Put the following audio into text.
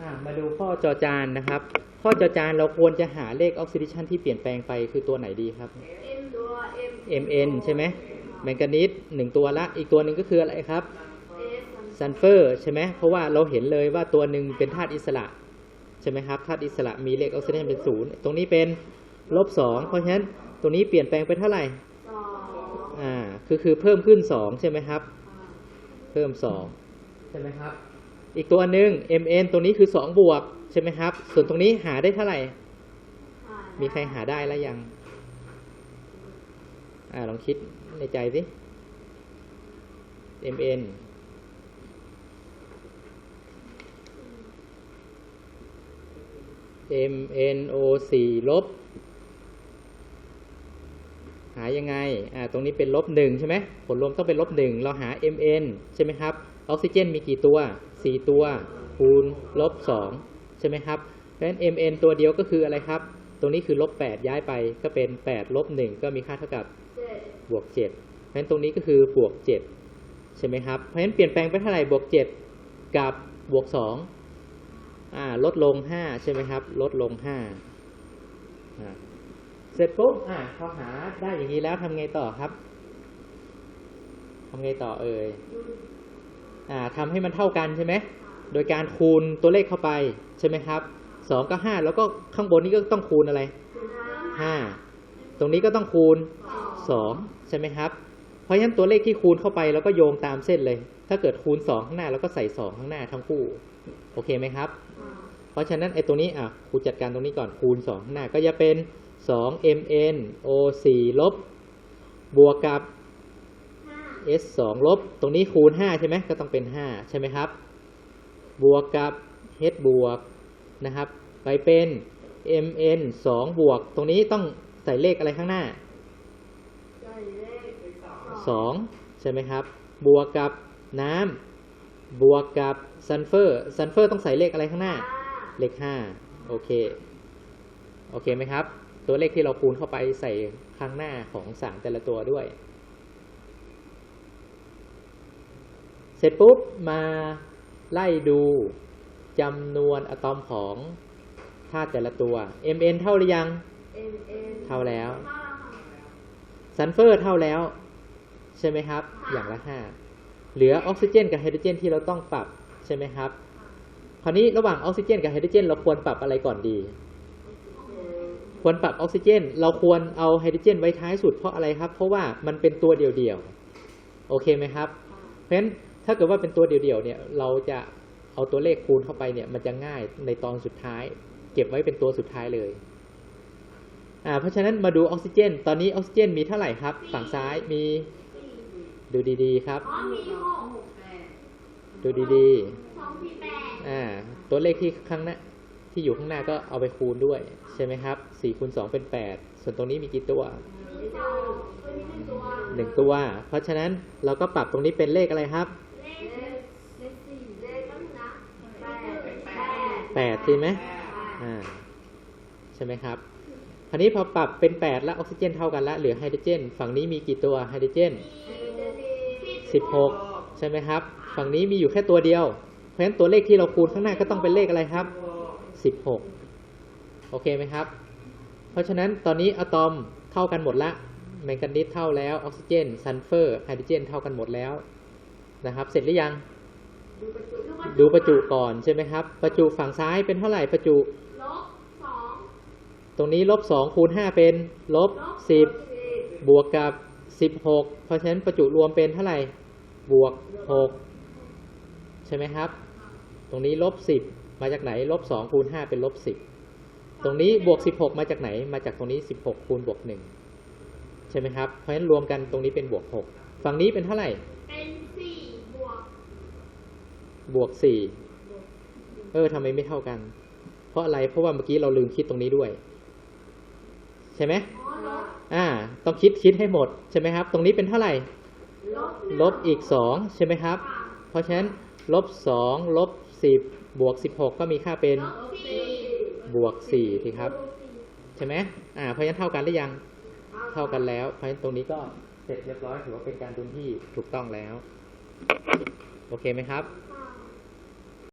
อ่ามาดูข้อจอจานนะครับ ข้อจอจานเราควรจะหาเลขออกซิเดชันที่เปลี่ยนแปลงไปคือตัวไหนดีครับ M ตัว M Mn ใช่ไหมแมงกานีสหนึ่งตัวละ อีกตัวหนึ่งก็คืออะไรครับ S ซัลเฟอร์ใช่ไหมเพราะว่าเราเห็นเลยว่าตัวหนึ่งเป็นธาตุอิสระใช่ไหมครับธาตุอิสระมีเลขออกซิเดชันเป็นศูนย์ตรงนี้เป็นลบสองเพราะฉะนั้นตรงนี้เปลี่ยนแปลงไปเท่าไหร่สองอ่าคือคือเพิ่มขึ้นสองใช่ไหมครับ เพิ่มสองใช่ไหมครับ อีกตัวหนึ่ง Mn ตรงนี้คือสองบวก ใช่ไหมครับ ส่วนตรงนี้หาได้เท่าไหร่ มีใครหาได้แล้วยัง อ่าลองคิดในใจสิ Mn MnO 4ลบ หายังไง อ่า ตรงนี้เป็นลบหนึ่งใช่ไหมผลรวมต้องเป็นลบหนึ่งเราหา Mn ใช่ไหมครับ ออกซิเจนมีกี่ตัว 4 ตัว คูณลบ2ใช่ไหมครับเพราะฉะนั้น Mn ตัวเดียวก็คืออะไรครับ ตรงนี้คือลบ8ย้ายไปก็เป็น8ลบ1ก็มีค่าเท่ากับเจ็ดบวก7เพราะฉะนั้นตรงนี้ก็คือบวก7ใช่ไหมครับ เพราะฉะนั้นเปลี่ยนแปลงไปเท่าไหร่บวก7กับบวก2อ่าลดลง 5 ใช่ไหมครับ ลดลง5อ่าเสร็จปุ๊บอะพอหาได้อย่างนี้แล้วทำไงต่อครับทำไงต่อเอ่ย อ่าทำให้มันเท่ากันใช่ไหมโดยการคูณตัวเลขเข้าไปใช่ไหมครับสองก็ห้าแล้วก็ข้างบนนี้ก็ต้องคูณอะไรห้าตรงนี้ก็ต้องคูณสองใช่ไหมครับ เพราะฉะนั้นตัวเลขที่คูณเข้าไปเราก็โยงตามเส้นเลย ถ้าเกิดคูณสองข้างหน้าเราก็ใส่สองข้างหน้าทั้งคู่ โอเคไหมครับ เพราะฉะนั้นไอ้ตัวนี้อะครูจัดการตรงนี้ก่อนคูณ 2 ข้างหน้าก็จะเป็น 2 mn o 4ลบบวกกับ s 2ลบ ตรงนี้คูณ 5 ใช่ไหมก็ต้องเป็น 5 ใช่ไหมครับ บวกกับ h บวกนะครับ ไปเป็น mn 2 บวก ตรงนี้ต้องใส่เลขอะไรข้างหน้าได้เลขสอง2ใช่ไหมครับ บวกกับน้ำบวกกับซัลเฟอร์ซัลเฟอร์ต้องใส่เลขอะไรข้างหน้าห้าเลขห้าโอเค โอเคไหมครับ ตัวเลขที่เราคูณเข้าไปใส่ข้างหน้าของสารแต่ละตัวด้วย เสร็จปุ๊บมาไล่ดูจำนวนอะตอมของธาตุแต่ละตัว Mn เท่าหรือยัง M N เท่าแล้วห้าซัลเฟอร์เท่าแล้ว ใช่ไหมครับ อย่างละห้าเหลือออกซิเจน กับไฮโดรเจนที่เราต้องปรับใช่ไหมครับ คราวนี้ระหว่างออกซิเจน กับไฮโดรเจน เราควรปรับอะไรก่อนดี ควรปรับออกซิเจน เราควรเอาไฮโดรเจน ไว้ท้ายสุดเพราะอะไรครับ เพราะว่ามันเป็นตัวเดียวๆ โอเคไหมครับ เพราะฉะนั้น ถ้าเกิดว่าเป็นตัวเดียวๆเนี่ยเราจะเอาตัวเลขคูณเข้าไปเนี่ยมันจะง่ายในตอนสุดท้าย เก็บไว้เป็นตัวสุดท้ายเลยอ่าเพราะฉะนั้นมาดูออกซิเจน ตอนนี้ออกซิเจนมีเท่าไหร่ครับ ฝั่งซ้ายมีดูดีๆครับอ๋อมีหกหกแปดดูดีสองสี่แปดๆอ่าตัวเลขที่ข้างหน้าที่อยู่ข้างหน้าก็เอาไปคูณด้วย ใช่ไหมครับ4คูณ2เป็น 8 ส่วนตรงนี้มีกี่ตัวมีสองตัวนี้เป็นตัวหนึ่งตัว เพราะฉะนั้นเราก็ปรับตรงนี้เป็นเลขอะไรครับ เลขเลขสี่เลขตั้งนะแปดแปด แปดใช่ไหมอ่าใช่ไหมครับคราวนี้พอปรับเป็น8แล้วออกซิเจนเท่ากันแล้วเหลือไฮโดรเจน ฝั่งนี้มีกี่ตัวไฮโดรเจน16ใช่ไหมครับ ฝั่งนี้มีอยู่แค่ตัวเดียว เพราะฉะนั้นตัวเลขที่เราคูณข้างหน้าก็ต้องเป็นเลขอะไรครับ16โอเคไหมครับ เพราะฉะนั้นตอนนี้อะตอมเท่ากันหมดละแมงกานีสเท่าแล้วออกซิเจนซัลเฟอร์ไฮโดรเจนเท่ากันหมดแล้วนะครับ เสร็จหรือยัง ดูประจุดูประจุก่อนใช่ไหมครับ ประจุฝั่งซ้ายเป็นเท่าไหร่ประจุลบสองตรงนี้ลบ2คูณ5เป็นลบลบ10บวกกับ16เพราะฉะนั้นประจุรวมเป็นเท่าไหร่บวก6ใช่ไหมครับ ตรงนี้ลบ10มาจากไหนลบ2คูณ5เป็นลบ10ตรงนี้บวก16มาจากไหน มาจากตรงนี้16คูณบวก1ใช่ไหมครับ เพราะฉะนั้นรวมกันตรงนี้เป็นบวก6ฝั่งนี้เป็นเท่าไหร่เป็นสี่บวก บวก4เออทำไมไม่เท่ากัน เพราะอะไรเพราะว่าเมื่อกี้เราลืมคิดตรงนี้ด้วย ใช่ไหมอ๋อลบอ่า ต้องคิดคิดให้หมดใช่ไหมครับ ตรงนี้เป็นเท่าไหร่ ลบหนึ่งลบอีก2ใช่ไหมครับค่ะเพราะฉะนั้นลบ2ลบ10บวก16ก็มีค่าเป็นลบสี่บวก4ทีครับ ใช่ไหมอ่าเพราะฉะนั้นเท่ากันหรือยัง เท่ากันแล้ว เพราะฉะนั้นตรงนี้ก็เสร็จเรียบร้อยถือว่าเป็นการดุลที่ถูกต้องแล้ว โอเคไหมครับ